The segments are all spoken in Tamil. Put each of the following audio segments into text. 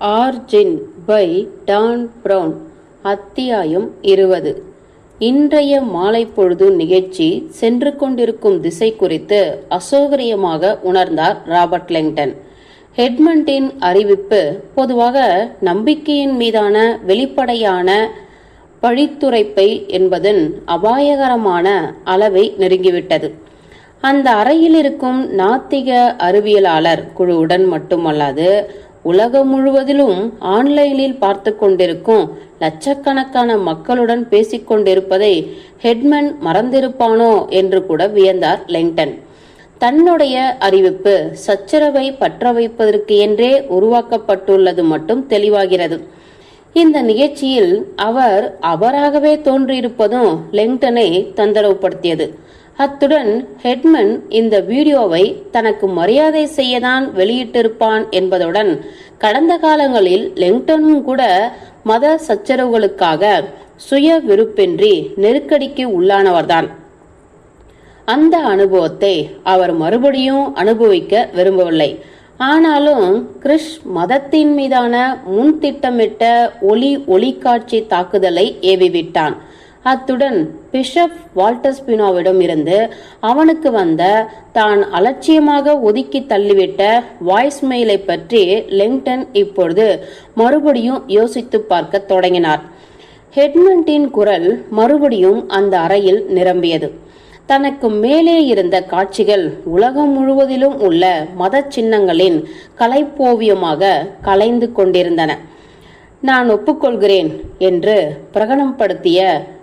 ஆர்ஜின் பை டான் பிரவுன் அத்தியாயம் இருபது. இன்றைய மாலை பொழுது நிகழ்ச்சி சென்று கொண்டிருக்கும் திசை குறித்து அசௌகரியமாக உணர்ந்தார் ராபர்ட் லெங்டன். ஹெட்மண்டின் அறிவிப்பு பொதுவாக நம்பிக்கையின் மீதான வெளிப்படையான பழித்துரைப்பை என்பதன் அபாயகரமான அளவை நெருங்கிவிட்டது. அந்த அறையில் இருக்கும் நாத்திக அறிவியலாளர் குழுவுடன் மட்டுமல்லாது உலகம் முழுவதிலும் ஆன்லைனில் பார்த்து கொண்டிருக்கும் லட்சக்கணக்கான மக்களுடன் பேசிக்கொண்டிருப்பதை ஹெட்மன் மறந்திருப்பானோ என்று கூட வியந்தார் லெங்டன். தன்னுடைய அறிவிப்பு சச்சரவை பற்ற வைப்பதற்கு என்றே உருவாக்கப்பட்டுள்ளது மட்டும் தெளிவாகிறது. இந்த நிகழ்ச்சியில் அவர் அவராகவே தோன்றியிருப்பதும் லெங்டனை தொந்தரவுபடுத்தியது. அத்துடன் ஹெட்மன் இந்த வீடியோவை தனக்கு மரியாதை செய்யதான் வெளியிட்டிருப்பான் என்பதுடன் கடந்த காலங்களில் லெங்டனும் கூட மத சச்சரவுகளுக்காக சுய விருப்பின்றி நெருக்கடிக்கு உள்ளானவர்தான். அந்த அனுபவத்தை அவர் மறுபடியும் அனுபவிக்க விரும்பவில்லை. ஆனாலும் கிறிஷ் மதத்தின் மீதான முன் திட்டமிட்ட ஒளி ஒளிக்காட்சி தாக்குதலை ஏவிவிட்டான். அத்துடன் பிஷப் வால்டஸ்பினோவிடம் இருந்து அவனுக்கு வந்த தான் அலட்சியமாக ஒதுக்கி தள்ளிவிட்ட வாய்ஸ் மெயிலை பற்றி லெங்டன் இப்பொழுது மறுபடியும் யோசித்து பார்க்க தொடங்கினார். ஹெட்மண்டின் குரல் மறுபடியும் அந்த அறையில் நிரம்பியது. தனக்கு மேலே இருந்த காட்சிகள் உலகம் முழுவதிலும் உள்ள மத சின்னங்களின் கலைப்போவியமாக கலைந்து கொண்டிருந்தன. நான் ஒப்புக்கொள்கிறேன் என்று பிரகடனப்படுத்திய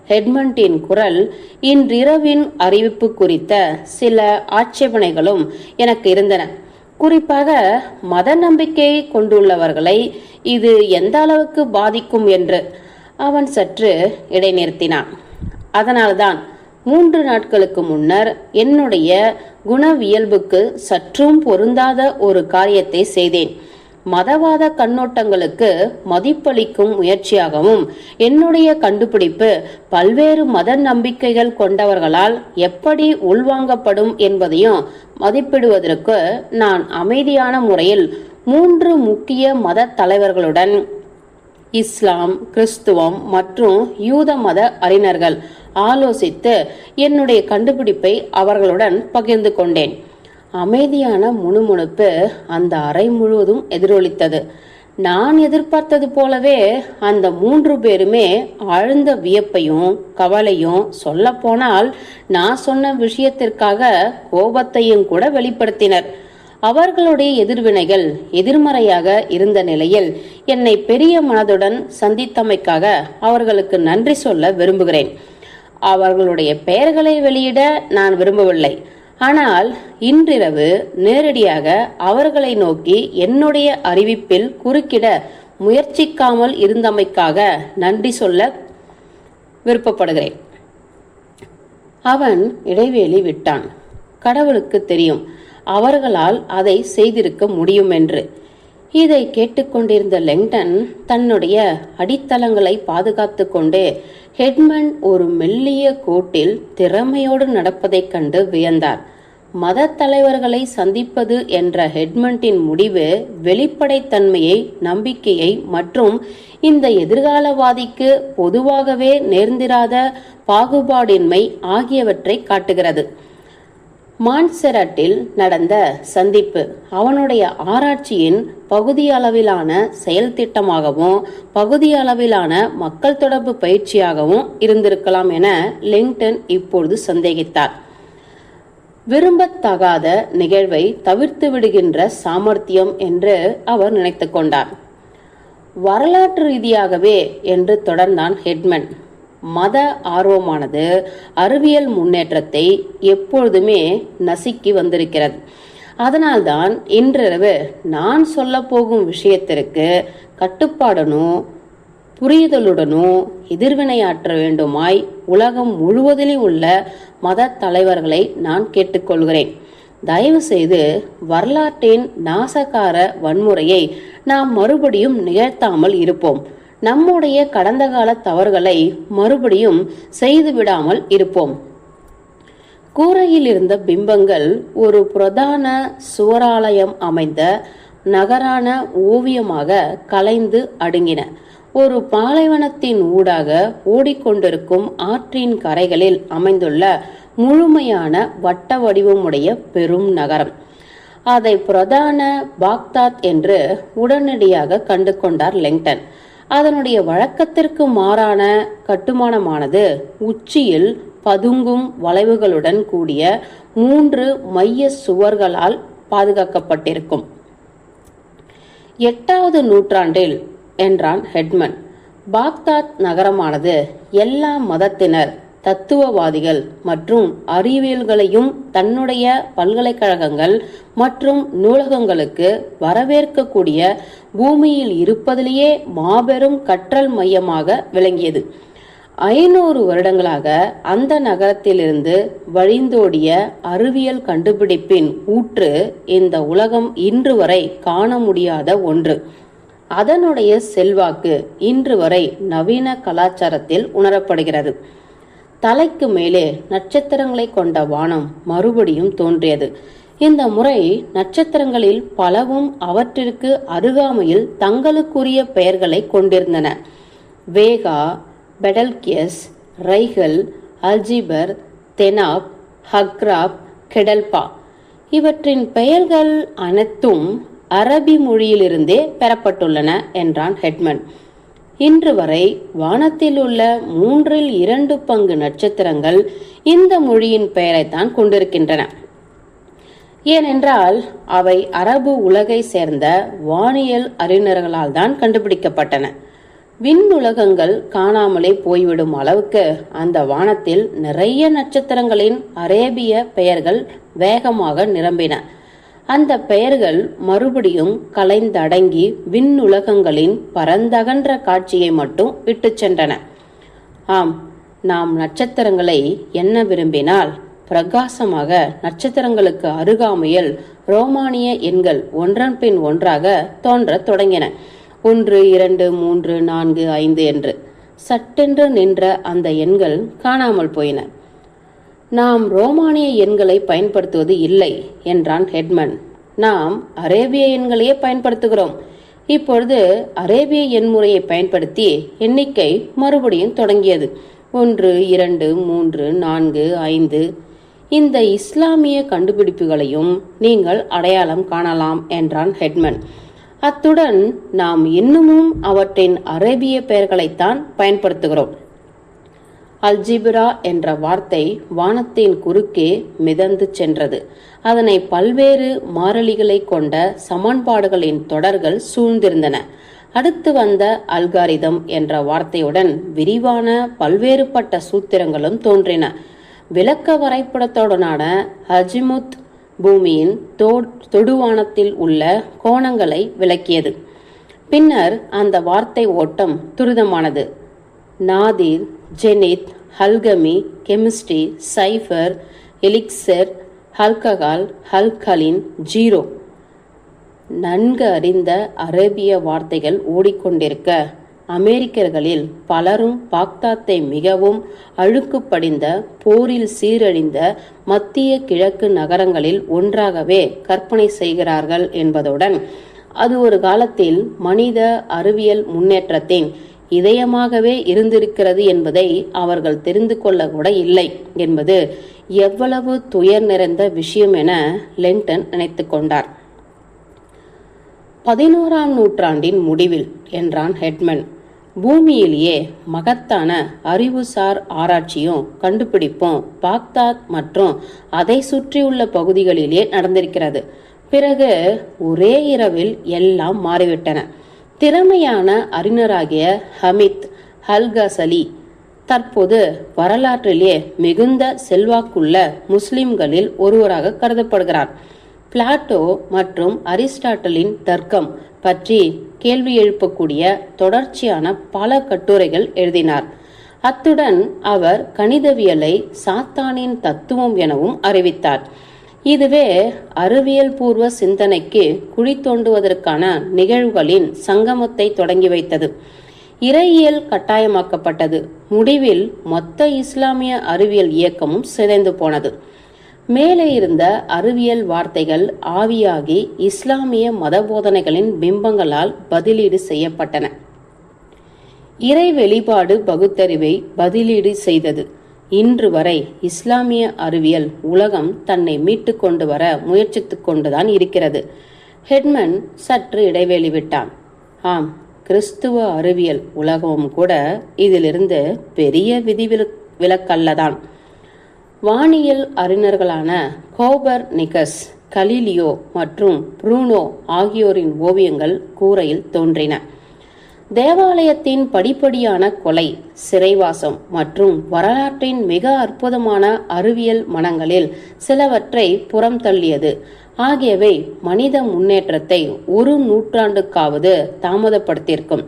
ஹெட்மண்டின் குரல் இன்றிரவின் அறிவிப்பு குறித்த சில ஆட்சேபனைகளும் எனக்கு இருந்தன. குறிப்பாக மத நம்பிக்கையை கொண்டுள்ளவர்களை இது எந்த அளவுக்கு பாதிக்கும் என்று அவன் சற்று இடைநிறுத்தினான். அதனால்தான் மூன்று நாட்களுக்கு முன்னர் என்னுடைய குணவியல்புக்கு சற்றும் பொருந்தாத ஒரு காரியத்தை செய்தேன். மதவாத கண்ணோட்டங்களுக்கு மதிப்பளிக்கும் முயற்சியாகவும் என்னுடைய கண்டுபிடிப்பு பல்வேறு மத நம்பிக்கைகள் கொண்டவர்களால் எப்படி உள்வாங்கப்படும் என்பதையும் மதிப்பிடுவதற்கு நான் அமைதியான முறையில் மூன்று முக்கிய மத தலைவர்களுடன் இஸ்லாம் கிறிஸ்துவம் மற்றும் யூத மத அறிஞர்கள் ஆலோசித்து என்னுடைய கண்டுபிடிப்பை அவர்களுடன் பகிர்ந்து கொண்டேன். அமைதியான முணுமுணுப்பு அந்த அறை முழுவதும் எதிரொலித்தது. நான் எதிர்பார்த்தது போலவே அந்த மூன்று பேருமே ஆழ்ந்த வியப்பையும் கவலையும் சொல்ல போனால் நான் சொன்ன விஷயத்திற்காக கோபத்தையும் கூட வெளிப்படுத்தினர். அவர்களுடைய எதிர்வினைகள் எதிர்மறையாக இருந்த நிலையில் என்னை பெரிய மனதுடன் சந்தித்தமைக்காக அவர்களுக்கு நன்றி சொல்ல விரும்புகிறேன். அவர்களுடைய பெயர்களை வெளியிட நான் விரும்பவில்லை. ஆனால் இன்றிரவு நேரடியாக அவர்களை நோக்கி என்னுடைய அறிவிப்பில் குறுக்கிட முயற்சிக்காமல் இருந்தமைக்காக நன்றி சொல்ல விருப்பப்படுகிறேன். அவன் இடைவேளி விட்டான். கடவுளுக்கு தெரியும். அவர்களால் அதை செய்திருக்க முடியும் என்று இதை கேட்டுக்கொண்டிருந்த லெங்டன் தன்னுடைய அடித்தளங்களை பாதுகாத்து கொண்டு ஹெட்மன் ஒரு மெல்லிய கோட்டில் திறமையோடு நடப்பதைக் கண்டு வியந்தார். மத தலைவர்களை சந்திப்பது என்ற ஹெட்மண்டின் முடிவு வெளிப்படைத்தன்மையை நம்பிக்கையை மற்றும் இந்த எதிர்காலவாதிக்கு பொதுவாகவே நேர்ந்திராத பாகுபாடின்மை ஆகியவற்றை காட்டுகிறது. மான்செரட்டில் நடந்த சந்திப்பு. அவனுடைய ஆராய்ச்சியின் பகுதி அளவிலான செயல் திட்டமாகவும் பகுதி அளவிலான மக்கள் தொடர்பு பயிற்சியாகவும் இருந்திருக்கலாம் என லிங்டன் இப்பொழுது சந்தேகித்தார். விரும்பத்தகாத நிகழ்வை தவிர்த்து விடுகின்ற சாமர்த்தியம் என்று அவர் நினைத்து கொண்டார். வரலாற்று ரீதியாகவே என்று தொடர்ந்தான் ஹெட்மன். மத ஆர்வமானது அறிவியல் முன்னேற்றத்தை எப்பொழுதுமே நசுக்கி வந்திருக்கிறது. அதனால்தான் இன்றிரவு நான் சொல்ல போகும் விஷயத்திற்கு கட்டுப்பாடனும் புரிதலுடனும் எதிர்வினையாற்ற வேண்டுமாய் உலகம் முழுவதிலும் உள்ள மத தலைவர்களை நான் கேட்டுக்கொள்கிறேன். தயவு செய்து வரலாற்றின் நாசகார வன்முறையை நாம் மறுபடியும் நிகழ்த்தாமல் இருப்போம். நம்முடைய கடந்த கால தவறுகளை மறுபடியும் செய்து விடாமல் இருப்போம். கூரையில் இருந்த பிம்பங்கள் ஒரு பிரதான சுவராலயம் அமைந்த நகரான ஓவியமாக கலைந்து அடுங்கின. ஒரு பாலைவனத்தின் ஊடாக ஓடிக்கொண்டிருக்கும் ஆற்றின் கரைகளில் அமைந்துள்ள முழுமையான வட்ட வடிவமுடைய பெரும் நகரம். அதை பிரதான பாக்தாத் என்று உடனடியாக கண்டு கொண்டார் லெங்டன். அதனுடைய வழக்கத்திற்கு மாறான கட்டுமானமானது உச்சியில் பதுங்கும் வளைவுகளுடன் கூடிய மூன்று மைய சுவர்களால் பாதுகாக்கப்பட்டிருக்கும். எட்டாவது நூற்றாண்டில் என்றான் ஹெட்மன் பாக்தாத் நகரமானது எல்லா மதத்தினர் தத்துவவாதிகள் மற்றும் அறிவியல்களையும் தன்னுடைய பல்கலைக்கழகங்கள் மற்றும் நூலகங்களுக்கு வரவேற்கக்கூடிய பூமியில் இருப்பதிலேயே மாபெரும் கற்றல் மையமாக விளங்கியது. ஐநூறு வருடங்களாக அந்த நகரத்திலிருந்து வழிந்தோடிய அறிவியல் கண்டுபிடிப்பின் ஊற்று இந்த உலகம் இன்று வரை காண முடியாத ஒன்று. அதனுடைய செல்வாக்கு இன்று வரை நவீன கலாச்சாரத்தில் உணரப்படுகிறது. தலைக்கு மேலே நட்சத்திரங்களை கொண்ட வானம் மறுபடியும் தோன்றியது. இந்த முறை நட்சத்திரங்களில் பலவும் அவற்றிற்கு அருகாமையில் தங்களுக்குரிய பெயர்களை கொண்டிருந்தன. வேகா பெடல்கியஸ் ரைகல் அல்ஜிபர் தெனாப் ஹக்ராப் கெடல்பா. இவற்றின் பெயர்கள் அனைத்தும் அரபி மொழியிலிருந்தே பெறப்பட்டுள்ளன என்றான் ஹெட்மன். இன்று வரை வானத்தில் உள்ள மூன்றில் இரண்டு பங்கு நட்சத்திரங்கள் இந்த மொழியின் பெயரைத்தான் கொண்டிருக்கின்றன. ஏனென்றால் அவை அரபு உலகை சேர்ந்த வானியல் அறிஞர்களால் தான் கண்டுபிடிக்கப்பட்டன. விண்ணுலகங்கள் காணாமலே போய்விடும் அளவுக்கு அந்த வானத்தில் நிறைய நட்சத்திரங்களின் அரேபிய பெயர்கள் வேகமாக நிரம்பின. அந்த பெயர்கள் மறுபடியும் கலைந்தடங்கி விண்ணுலகங்களின் பரந்தகன்ற காட்சியை மட்டும் விட்டு சென்றன. ஆம் நாம் நட்சத்திரங்களை என்ன விரும்பினால் பிரகாசமாக நட்சத்திரங்களுக்கு அருகாமையில் ரோமானிய எண்கள் ஒன்றன் பின் ஒன்றாக தோன்றத் தொடங்கின. ஒன்று இரண்டு மூன்று நான்கு ஐந்து என்று சட்டென்று நின்ற அந்த எண்கள் காணாமல் போயின. நாம் ரோமானிய எண்களை பயன்படுத்துவது இல்லை என்றான் ஹெட்மன். நாம் அரேபிய எண்களையே பயன்படுத்துகிறோம். இப்பொழுது அரேபிய எண் முறையை பயன்படுத்தி எண்ணிக்கை மறுபடியும் தொடங்கியது. ஒன்று இரண்டு மூன்று நான்கு ஐந்து. இந்த இஸ்லாமிய கண்டுபிடிப்புகளையும் நீங்கள் அடையாளம் காணலாம் என்றான் ஹெட்மன். அத்துடன் நாம் இன்னமும் அவற்றின் அரேபிய பெயர்களைத்தான் பயன்படுத்துகிறோம். அல்ஜிபிரா என்ற வார்த்தை வானத்தின் குறுக்கே மிதந்து சென்றது. அதனை பல்வேறு மாறலிகளை கொண்ட சமன்பாடுகளின் தொடர்கள் சூழ்ந்திருந்தன. அடுத்து வந்த அல்காரிதம் என்ற வார்த்தையுடன் விரிவான பல்வேறுபட்ட சூத்திரங்களும் தோன்றின. விளக்க வரைபடத்துடனான ஹஜிமுத் பூமியின் தொடுவானத்தில் உள்ள கோணங்களை விளக்கியது. பின்னர் அந்த வார்த்தை ஓட்டம் துரிதமானது. Nadir zenith ஹல்கமி chemistry cipher elixir ஹல்ககால் ஹல்கலின் zero. நன்கு அறிந்த அரேபிய வார்த்தைகள் ஓடிக்கொண்டிருக்க அமெரிக்கர்களில் பலரும் பாக்தாத்தை மிகவும் அழுக்கு படிந்த போரில் சீரழிந்த மத்திய கிழக்கு நகரங்களில் ஒன்றாகவே கற்பனை செய்கிறார்கள் என்பதுடன் அது ஒரு காலத்தில் மனித அறிவியல் முன்னேற்றத்தின் இதயமாகவே இருந்திருக்கிறது என்பதை அவர்கள் தெரிந்து கொள்ள கூட இல்லை என்பது எவ்வளவு துயர் நிறைந்த விஷயம் என லென்டன் நினைத்து கொண்டார். பதினோராம் நூற்றாண்டின் முடிவில் என்றான் ஹெட்மன். பூமியிலேயே மகத்தான அறிவுசார் ஆராய்ச்சியும் கண்டுபிடிப்பும் பாக்தாத் மற்றும் அதை சுற்றியுள்ள பகுதிகளிலே நடந்திருக்கிறது. பிறகு ஒரே இரவில் எல்லாம் மாறிவிட்டன. திறமையான அறிஞராகிய ஹமித் ஹல்கசலி தற்போது வரலாற்றிலே மிகுந்த செல்வாக்குள்ள முஸ்லிம்களில் ஒருவராக கருதப்படுகிறார். பிளாட்டோ மற்றும் அரிஸ்டாட்டலின் தர்க்கம் பற்றி கேள்வி எழுப்பக்கூடிய தொடர்ச்சியான பல கட்டுரைகள் எழுதினார். அத்துடன் அவர் கணிதவியலை சாத்தானின் தத்துவம் எனவும் அறிவித்தார். இதுவே அறிவியல் பூர்வ சிந்தனைக்கு குழி தோண்டுவதற்கான நிகழ்வுகளின் சங்கமத்தை தொடங்கி வைத்தது. இறையியல் கட்டாயமாக்கப்பட்டது. முடிவில் மொத்த இஸ்லாமிய அறிவியல் இயக்கமும் சிதைந்து போனது. மேலே இருந்த அறிவியல் வார்த்தைகள் ஆவியாகி இஸ்லாமிய மதபோதனைகளின் பிம்பங்களால் பதிலீடு செய்யப்பட்டன. இறை வெளிப்பாடு பகுத்தறிவை பதிலீடு செய்தது. இன்று வரை இஸ்லாமிய அறிவியல் உலகம் தன்னை மீட்டு கொண்டு வர முயற்சித்து கொண்டுதான் இருக்கிறது. ஹெட்மன் சற்று இடைவெளி விட்டான். ஆம் கிறிஸ்துவ அறிவியல் உலகமும் கூட இதிலிருந்து பெரிய விதிவிலக் விலக்கல்லதான். வானியல் அறிஞர்களான கோபர் நிகஸ் கலீலியோ மற்றும் ப்ரூனோ ஆகியோரின் ஓவியங்கள் கூரையில் தோன்றின. தேவாலயத்தின் படிப்படியான கொலை சிறைவாசம் மற்றும் வரலாற்றின் மிக அற்புதமான அறிவியல் மனங்களில் சிலவற்றை புறம் தள்ளியது. ஆகியவை மனித முன்னேற்றத்தை ஒரு நூற்றாண்டுக்காவது தாமதப்படுத்தியிருக்கும்.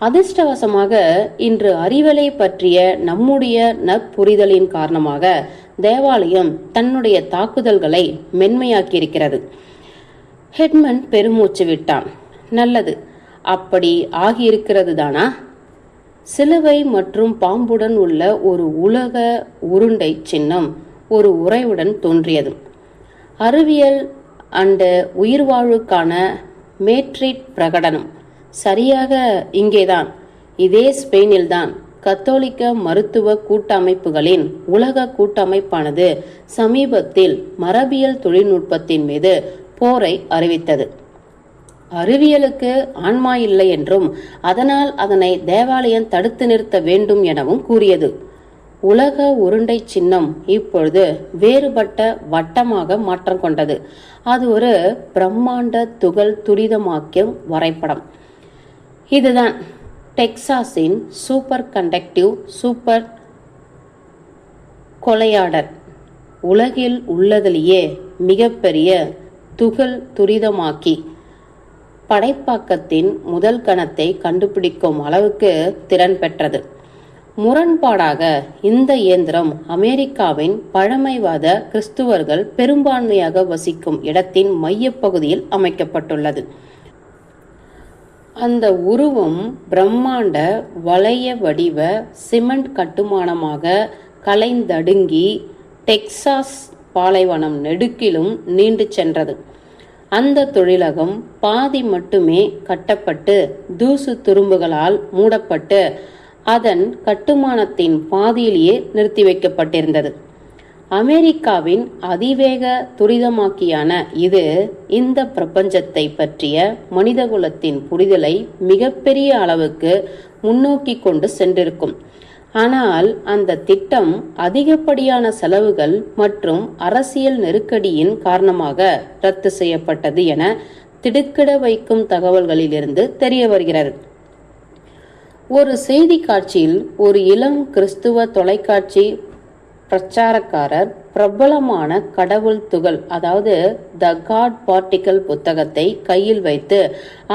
அதிர்ஷ்டவசமாக இன்று அறிவலை பற்றிய நம்முடைய நற்புரிதலின் காரணமாக தேவாலயம் தன்னுடைய தாக்குதல்களை மென்மையாக்கியிருக்கிறது. ஹெட்மன் பெருமூச்சு விட்டான். நல்லது. அப்படி ஆகியிருக்கிறது தானா சிலுவை மற்றும் பாம்புடன் உள்ள ஒரு உலக உருண்டை சின்னம் ஒரு உரையுடன் தோன்றியது. அறிவியல் அண்டு உயிர்வாழ்வுக்கான மேட்ரிட் பிரகடனம் சரியாக இங்கேதான் இதே ஸ்பெயினில்தான். கத்தோலிக்க மருத்துவ கூட்டமைப்புகளின் உலக கூட்டமைப்பானது சமீபத்தில் மரபியல் தொழில்நுட்பத்தின் மீது போரை அறிவித்தது. அறிவியலுக்கு ஆன்மா இல்லை என்றும் அதனால் அதனை தேவாலயம் தடுத்து நிறுத்த வேண்டும் எனவும் கூறியது. உலக உருண்டை சின்னம் இப்பொழுது வேறுபட்ட வட்டமாக மாற்றம் கொண்டது. அது ஒரு பிரம்மாண்ட துகள் துரிதமாக்கும் வரைபடம். இதுதான் டெக்சாஸின் சூப்பர் கண்டக்டிவ் சூப்பர் கொலையாடர் உலகில் உள்ளதிலேயே மிகப்பெரிய துகள் துரிதமாக்கி படைப்பாக்கத்தின் முதல் கணத்தை கண்டுபிடிக்கும் அளவுக்கு திறன் பெற்றது. முரண்பாடாக இந்த இயந்திரம் அமெரிக்காவின் பழமைவாத கிறிஸ்துவர்கள் பெரும்பான்மையாக வசிக்கும் இடத்தின் மையப்பகுதியில் அமைக்கப்பட்டுள்ளது. அந்த உருவம் பிரம்மாண்ட வளைய வடிவ சிமெண்ட் கட்டுமானமாக கலைந்தடுங்கி டெக்சாஸ் பாலைவனம் நெடுக்கிலும் நீண்டு சென்றது. அந்த தொழிலகம் பாதி மட்டுமே கட்டப்பட்டு தூசு துரும்புகளால் மூடப்பட்டு அதன் கட்டுமானத்தின் பாதியிலேயே நிறுத்தி வைக்கப்பட்டிருந்தது. அமெரிக்காவின் அதிவேக துரிதமாக்கியான இது இந்த பிரபஞ்சத்தை பற்றிய மனிதகுலத்தின் புரிதலை மிகப்பெரிய அளவுக்கு முன்னோக்கி கொண்டு சென்றிருக்கும். ஆனால் அந்த திட்டம் அதிகப்படியான செலவுகள் மற்றும் அரசியல் நெருக்கடியின் காரணமாக ரத்து செய்யப்பட்டது என திடுக்கிட வைக்கும் தகவல்களிலிருந்து தெரிய வருகிறது. ஒரு செய்தி காட்சியில் ஒரு இளம் கிறிஸ்துவ தொலைக்காட்சி பிரச்சாரக்காரர் பிரபலமான கடவுள் துகள் அதாவது த காட் பார்ட்டிக்கல் புத்தகத்தை கையில் வைத்து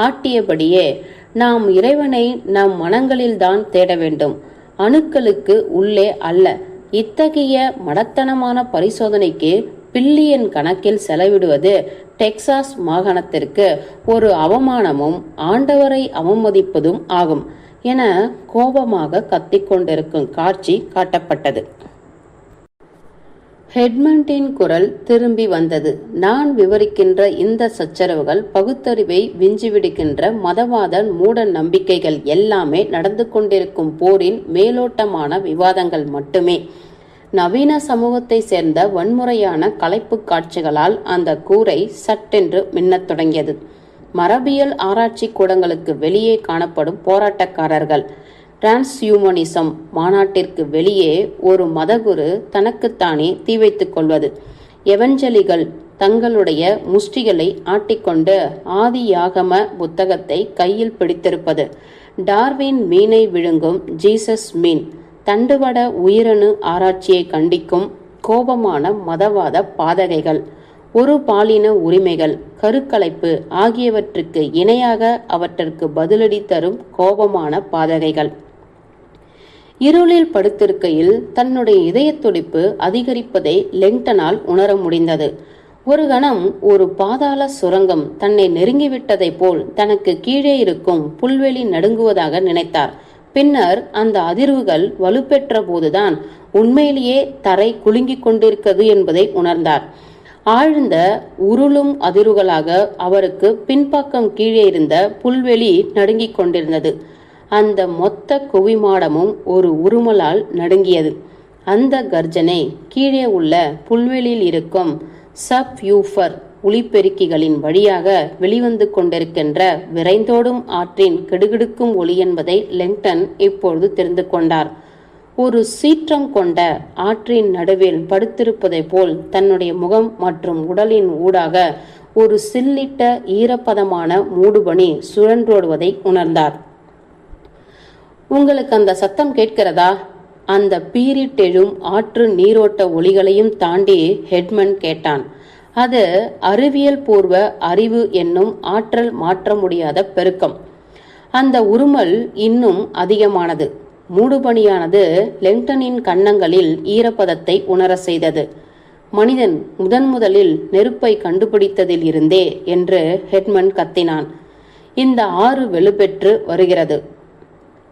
ஆட்டியபடியே நாம் இறைவனை நம் மனங்களில்தான் தேட வேண்டும். அணுக்களுக்கு உள்ளே அல்ல. இத்தகைய மடத்தனமான பரிசோதனைக்கு பில்லியன் கணக்கில் செலவிடுவது டெக்சாஸ் மாகாணத்திற்கு ஒரு அவமானமும் ஆண்டவரை அவமதிப்பதும் ஆகும். என கோபமாக கத்திக்கொண்டிருக்கும் காட்சி காட்டப்பட்டது. ஹெட்மண்டின் குரல் திரும்பி வந்தது. நான் விவரிக்கின்ற இந்த சச்சரவுகள் பகுத்தறிவை விஞ்சிவிடுகின்ற மதவாத மூட நம்பிக்கைகள் எல்லாமே நடந்து கொண்டிருக்கும் போரின் மேலோட்டமான விவாதங்கள் மட்டுமே. நவீன சமூகத்தை சேர்ந்த வன்முறையான கலைப்பு காட்சிகளால் அந்த கூரை சட்டென்று மின்னத் தொடங்கியது. மரபியல் ஆராய்ச்சி கூடங்களுக்கு வெளியே காணப்படும் போராட்டக்காரர்கள் டிரான்ஸ்யூமனிசம் மாநாட்டிற்கு வெளியே ஒரு மதகுரு தனக்குத்தானே தீ வைத்துக் கொள்வது. எவஞ்சலிகள் தங்களுடைய முஷ்டிகளை ஆட்டிக்கொண்டு ஆதியாகம புத்தகத்தை கையில் பிடித்திருப்பது. டார்வின் மீனை விழுங்கும் ஜீசஸ் மீன் தண்டுவட உயிரணு ஆராய்ச்சியை கண்டிக்கும் கோபமான மதவாத பாதகைகள் ஒரு பாலின உரிமைகள் கருக்கலைப்பு ஆகியவற்றுக்கு இணையாக அவற்றிற்கு பதிலடி தரும் கோபமான பாதகைகள். இருளில் படுத்திருக்கையில் தன்னுடைய இதய துடிப்பு அதிகரிப்பதை லெங்டனால் உணர முடிந்தது. ஒரு கணம் ஒரு பாதாள சுரங்கம் தன்னை நெருங்கிவிட்டதைப் போல் தனக்கு கீழே இருக்கும் புல்வெளி நடுங்குவதாக நினைத்தார். பின்னர் அந்த அதிர்வுகள் வலுப்பெற்ற போதுதான் உண்மையிலேயே தரை குலுங்கிக் கொண்டிருக்கிறது என்பதை உணர்ந்தார். ஆழ்ந்த உருளும் அதிர்வுகளாக அவருக்கு பின்பக்கம் கீழே இருந்த புல்வெளி நடுங்கிக் கொண்டிருந்தது. அந்த மொத்த குவிமாடமும் ஒரு உருமலால் நடுங்கியது. அந்த கர்ஜனை கீழே உள்ள புல்வெளியில் இருக்கும் சப் யூஃபர் ஒளிப்பெருக்கிகளின் வழியாக வெளிவந்து கொண்டிருக்கின்ற விரைந்தோடும் ஆற்றின் கெடுகெடுக்கும் ஒளி என்பதை லெங்டன் இப்பொழுது தெரிந்து கொண்டார். ஒரு சீற்றம் கொண்ட ஆற்றின் நடுவில் படுத்திருப்பதைப் போல் தன்னுடைய முகம் மற்றும் உடலின் ஊடாக ஒரு சில்லிட்ட ஈரப்பதமான மூடுபனி சுழன்றோடுவதை உணர்ந்தார். உங்களுக்கு அந்த சத்தம் கேட்கிறதா? அந்த பீரிட்டெழும் ஆற்று நீரோட்ட ஒளிகளையும் தாண்டி ஹெட்மன் கேட்டான். அது அறிவியல் பூர்வ அறிவு என்னும் ஆற்றல் மாற்ற முடியாத பெருக்கம். அந்த உருமல் இன்னும் அதிகமானது. மூடுபனியானது லெங்டனின் கன்னங்களில் ஈரப்பதத்தை உணர செய்தது. மனிதன் முதன் முதலில் நெருப்பை கண்டுபிடித்ததில் இருந்தே என்று ஹெட்மன் கத்தினான். இந்த ஆறு வெளுப்பெற்று வருகிறது.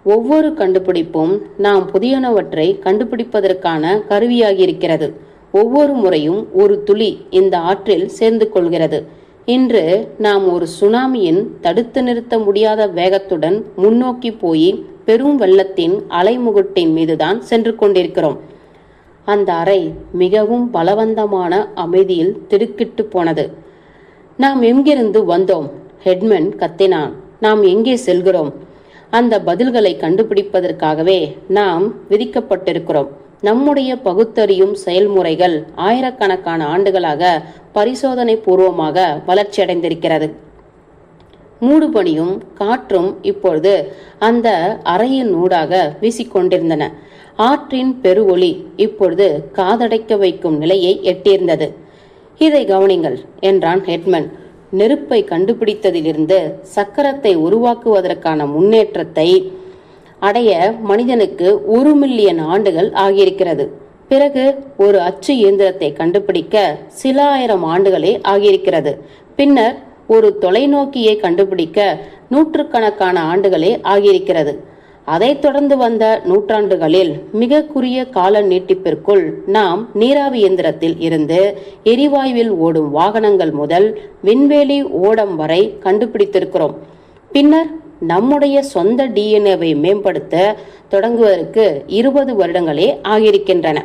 ஒவ்வொரு கண்டுபிடிப்பும் நாம் புதியனவற்றை கண்டுபிடிப்பதற்கான கருவியாகியிருக்கிறது. ஒவ்வொரு முறையும் ஒரு துளி இந்த ஆற்றில் சேர்ந்து கொள்கிறது. இன்று நாம் ஒரு சுனாமியின் தடுத்து நிறுத்த முடியாத வேகத்துடன் முன்னோக்கி போய் பெரும் வெள்ளத்தின் அலைமுகட்டின் மீதுதான் சென்று கொண்டிருக்கிறோம். அந்த அறை மிகவும் பலவந்தமான அமைதியில் திடுக்கிட்டு போனது. நாம் எங்கிருந்து வந்தோம்? ஹெட்மன் கத்தினான். நாம் எங்கே செல்கிறோம்? அந்த பதில்களை கண்டுபிடிப்பதற்காகவே நாம் விதிக்கப்பட்டிருக்கிறோம். நம்முடைய பகுத்தறியும் செயல்முறைகள் ஆயிரக்கணக்கான ஆண்டுகளாக பரிசோதனை பூர்வமாக வளர்ச்சியடைந்திருக்கிறது. மூடுபனியும் காற்றும் இப்பொழுது அந்த அறையின் ஊடாக வீசிக்கொண்டிருந்தன. ஆற்றின் பெருவொளி இப்பொழுது காதடைக்க வைக்கும் நிலையை எட்டியிருந்தது. இதை கவனிங்கள் என்றான் ஹெட்மன். நெருப்பை கண்டுபிடித்ததிலிருந்து சக்கரத்தை உருவாக்குவதற்கான முன்னேற்றத்தை அடைய மனிதனுக்கு ஒரு மில்லியன் ஆண்டுகள் ஆகியிருக்கிறது. பிறகு ஒரு அச்சு இயந்திரத்தை கண்டுபிடிக்க சில ஆயிரம் ஆண்டுகளே ஆகியிருக்கிறது. பின்னர் ஒரு தொலைநோக்கியை கண்டுபிடிக்க நூற்றுக்கணக்கான ஆண்டுகளே ஆகியிருக்கிறது. அதைத் தொடர்ந்து வந்த நூற்றாண்டுகளில் மிக குறுகிய கால நீட்டிப்பிற்குள் நாம் நீராவி இயந்திரத்தில் இருந்து எரிவாயுவில் ஓடும் வாகனங்கள் முதல் விண்வெளி ஓடம் வரை கண்டுபிடித்திருக்கிறோம். பின்னர் நம்முடைய சொந்த டிஎன்ஏவை மேம்படுத்த தொடங்குவதற்கு இருபது வருடங்களே ஆகியிருக்கின்றன.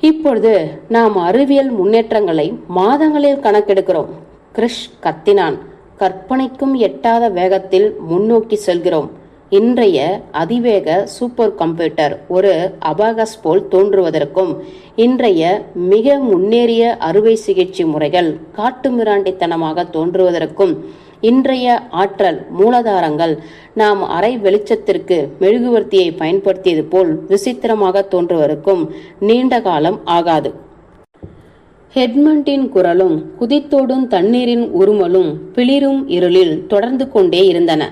இப்பொழுது நாம் அறிவியல் முன்னேற்றங்களை மாதங்களில் கணக்கெடுக்கிறோம். கிறிஷ் கத்தினான் கற்பனைக்கும் எட்டாத வேகத்தில் முன்னோக்கி செல்கிறோம். இன்றைய அதிவேக சூப்பர் கம்ப்யூட்டர் ஒரு அபாகஸ் போல் தோன்றுவதற்கும் இன்றைய மிக முன்னேறிய அறுவை சிகிச்சை முறைகள் காட்டுமிராண்டித்தனமாக தோன்றுவதற்கும் இன்றைய ஆற்றல் மூலதாரங்கள் நாம் அரை வெளிச்சத்திற்கு மெழுகுவர்த்தியை பயன்படுத்தியது போல் விசித்திரமாக தோன்றுவதற்கும் நீண்ட காலம் ஆகாது. ஹெட்மண்டின் குரலும் குதித்தோடும் தண்ணீரின் உருமலும் பிளிரும் இருளில் தொடர்ந்து கொண்டே இருந்தன.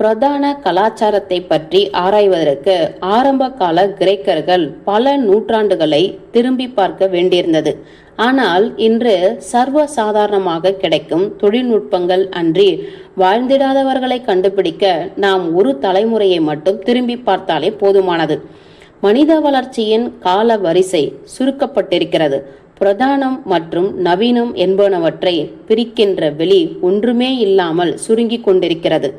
பிரதான கலாச்சாரத்தை பற்றி ஆராய்வதற்கு ஆரம்ப கால கிரேக்கர்கள் பல நூற்றாண்டுகளை திரும்பி பார்க்க வேண்டியிருந்தது. ஆனால் இன்று சர்வ சாதாரணமாக கிடைக்கும் தொழில்நுட்பங்கள் அன்றி வாழ்ந்திடாதவர்களை கண்டுபிடிக்க நாம் ஒரு தலைமுறையை மட்டும் திரும்பி பார்த்தாலே போதுமானது. மனித வளர்ச்சியின் கால வரிசை சுருக்கப்பட்டிருக்கிறது. பிரதானம் மற்றும் நவீனம் என்பனவற்றை பிரிக்கின்ற வெளி ஒன்றுமே இல்லாமல் சுருங்கிக் கொண்டிருக்கிறது.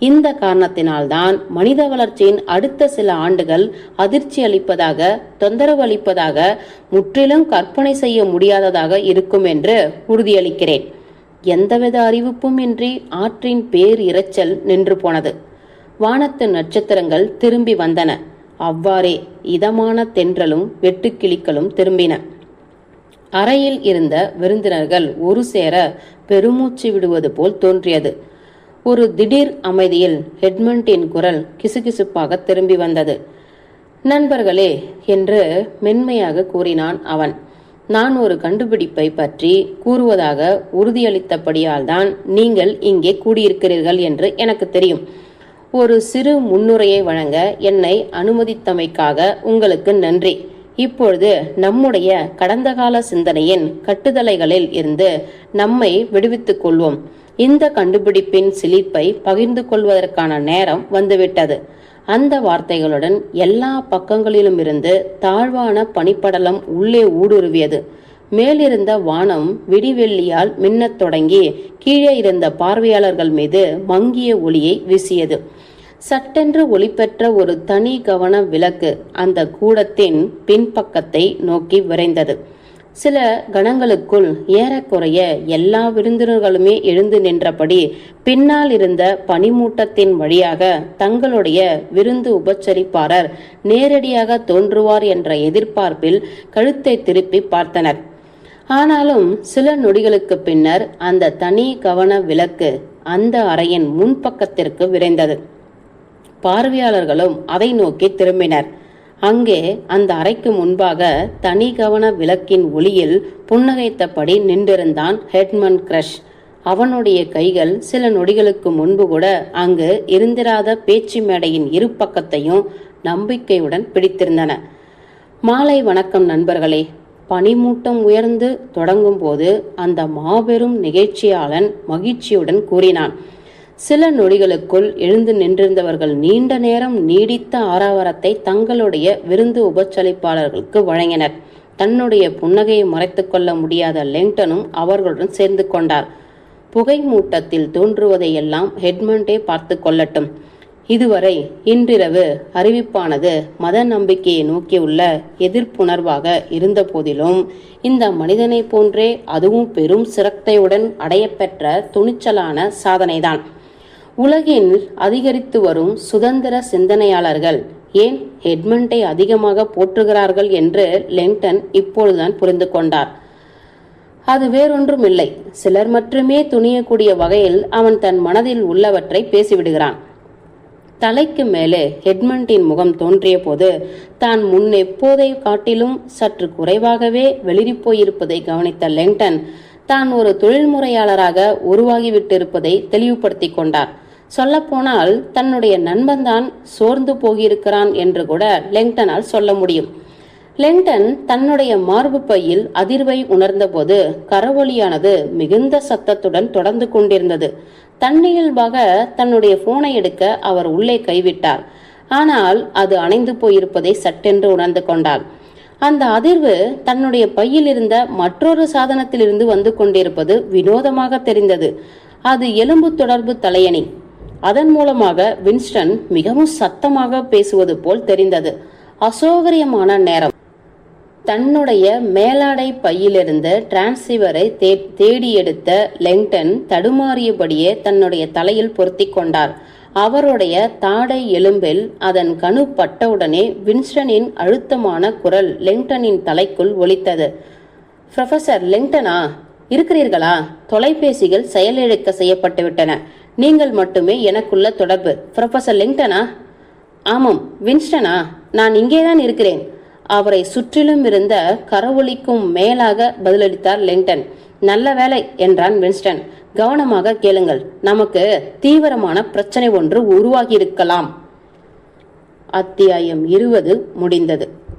இந்த காரணத்தினால்தான் மனித வளர்ச்சியின் அடுத்த சில ஆண்டுகள் அதிர்ச்சி அளிப்பதாக தொந்தரவு அளிப்பதாக முற்றிலும் கற்பனை செய்ய முடியாததாக இருக்கும் என்று உறுதியளிக்கிறேன். எந்தவித அறிவிப்பும் இன்றி ஆற்றின் பேர் இரைச்சல் நின்று போனது. வானத்து நட்சத்திரங்கள் திரும்பி வந்தன. அவ்வாறே இதமான தென்றலும் வெட்டுக்கிளிகளும் திரும்பின. அறையில் இருந்த விருந்தினர்கள் ஒரு சேர பெருமூச்சு விடுவது போல் தோன்றியது. ஒரு திடீர் அமைதியில் ஹெட்மண்டின் குரல் கிசுகிசுப்பாக திரும்பி வந்தது. நண்பர்களே என்று மென்மையாக கூறினான் அவன். நான் ஒரு கண்டுபிடிப்பை பற்றி கூறுவதாக உறுதியளித்தபடியால் தான் நீங்கள் இங்கே கூடியிருக்கிறீர்கள் என்று எனக்கு தெரியும். ஒரு சிறு முன்னுரையை வழங்க என்னை அனுமதித்தமைக்காக உங்களுக்கு நன்றி. இப்பொழுது நம்முடைய கடந்த கால சிந்தனையின் கட்டுதலைகளில் இருந்து நம்மை விடுவித்துக் கொள்வோம். இந்த கண்டுபிடிப்பின் சிலிப்பை பகிர்ந்து கொள்வதற்கான நேரம் வந்துவிட்டது. அந்த வார்த்தைகளுடன் எல்லா பக்கங்களிலும் இருந்து தாழ்வான பனிப்படலம் உள்ளே ஊடுருவியது. மேலிருந்த வானம் விடிவெள்ளியால் மின்னத் தொடங்கி கீழே இருந்த பார்வையாளர்கள் மீது மங்கிய ஒளியை வீசியது. சட்டென்று ஒளிபெற்ற ஒரு தனி கவன விளக்கு அந்த கூடத்தின் பின்பக்கத்தை நோக்கி விரைந்தது. சில கணங்களுக்குள் ஏறக்குறைய எல்லா விருந்தினர்களுமே எழுந்து நின்றபடி பின்னால் இருந்த பனிமூட்டத்தின் வழியாக தங்களுடைய விருந்து உபச்சரிப்பாளர் நேரடியாக தோன்றுவார் என்ற எதிர்பார்ப்பில் கழுத்தை திருப்பி பார்த்தனர். ஆனாலும் சில நொடிகளுக்கு பின்னர் அந்த தனி கவன விளக்கு அந்த அறையின் முன்பக்கத்திற்கு விரைந்தது. பார்வையாளர்களும் அதை நோக்கி திரும்பினர். அங்கே அந்த அறைக்கு முன்பாக தனி கவன விளக்கின் ஒளியில் புன்னகைத்தபடி நின்றிருந்தான் ஹெட்மன் கிரஷ். அவனுடைய கைகள் சில நொடிகளுக்கு முன்பு கூட அங்கு இருந்திராத பேச்சு மேடையின் இரு பக்கத்தையும் நம்பிக்கையுடன் பிடித்திருந்தன. மாலை வணக்கம் நண்பர்களே பனிமூட்டம் உயர்ந்து தொடங்கும் போது அந்த மாபெரும் நிகழ்ச்சியாளன் மகிழ்ச்சியுடன் கூறினான் சில நொடிகளுக்குள் எழுந்து நின்றிருந்தவர்கள் நீண்ட நேரம் நீடித்த ஆரவாரத்தை தங்களுடைய விருந்து உபச்சலிப்பாளர்களுக்கு வழங்கினர். தன்னுடைய புன்னகையை மறைத்து கொள்ள முடியாத லெங்டனும் அவர்களுடன் சேர்ந்து கொண்டார். புகை மூட்டத்தில் தோன்றுவதையெல்லாம் ஹெட்மண்டே பார்த்து கொள்ளட்டும். இதுவரை இன்றிரவு அறிவிப்பானது மத நம்பிக்கையை நோக்கியுள்ள எதிர்ப்புணர்வாக இருந்த போதிலும் இந்த மனிதனைப் போன்றே அதுவும் பெரும் சிரத்தையுடன் அடையப்பெற்ற துணிச்சலான சாதனைதான். உலகில் அதிகரித்து வரும் சுதந்திர சிந்தனையாளர்கள் ஏன் எட்மண்டை அதிகமாக போற்றுகிறார்கள் என்று லெங்டன் இப்பொழுதுதான் புரிந்து கொண்டார். அது வேறொன்றும் இல்லை சிலர் மட்டுமே துணியக்கூடிய வகையில் அவன் தன் மனதில் உள்ளவற்றை பேசிவிடுகிறான். தலைக்கு மேலே ஹெட்மண்டின் முகம் தோன்றிய போது தான் முன் எப்போதை காட்டிலும் சற்று குறைவாகவே வெளிரிப்போயிருப்பதை கவனித்த லெங்டன் தான் ஒரு தொழில்முறையாளராக உருவாகிவிட்டிருப்பதை தெளிவுபடுத்தி கொண்டார். சொல்லப்போனால் தன்னுடைய நண்பன்தான் சோர்ந்து போகியிருக்கிறான் என்று கூட லெங்டனால் சொல்ல முடியும். லெங்டன் தன்னுடைய மார்பு பையில் அதிர்வை உணர்ந்தபோது கரவொலியானது மிகுந்த சத்தத்துடன் தொடர்ந்து கொண்டிருந்தது. தன்னியல்பாக தன்னுடைய போனை எடுக்க அவர் உள்ளே கைவிட்டார். ஆனால் அது அணைந்து போயிருப்பதை சட்டென்று உணர்ந்து கொண்டாள் அந்த அதிர்வு தன்னுடைய பையில் இருந்த மற்றொரு சாதனத்திலிருந்து வந்து கொண்டிருப்பது வினோதமாக தெரிந்தது. அது எலும்பு தொடர்பு தலையணி. அதன் மூலமாக வின்ஸ்டன் மிகவும் சத்தமாக பேசுவது போல் தெரிந்தது. அசௌகரியமான நேரம். தன்னுடைய மேலாடை பையிலிருந்து டிரான்சிவரை தேடி எடுத்த லெங்டன் தடுமாறியபடியே தன்னுடைய தலையில் பொருத்தி கொண்டார். அவருடைய தாடை எலும்பில் அதன் கணு பட்டவுடனே வின்ஸ்டனின் அழுத்தமான குரல் லெங்டனின் தலைக்குள் ஒலித்தது. ப்ரொஃபசர் லெங்டனா? இருக்கிறீர்களா? தொலைபேசிகள் செயலிழக்க செய்யப்பட்டு விட்டன நீங்கள் மட்டுமே எனக்குள்ள தொடர்பு. ப்ரொஃபசர் லிங்டனா? ஆமாம் வின்ஸ்டனா. நான் இங்கேதான் இருக்கிறேன். அவரை சுற்றிலும் இருந்த கரவொலிக்கும் மேலாக பதிலளித்தார் லிங்டன். நல்ல வேலை என்றான் வின்ஸ்டன். கவனமாக கேளுங்கள். நமக்கு தீவிரமான பிரச்சனை ஒன்று உருவாகியிருக்கலாம். அத்தியாயம் இருபது முடிந்தது.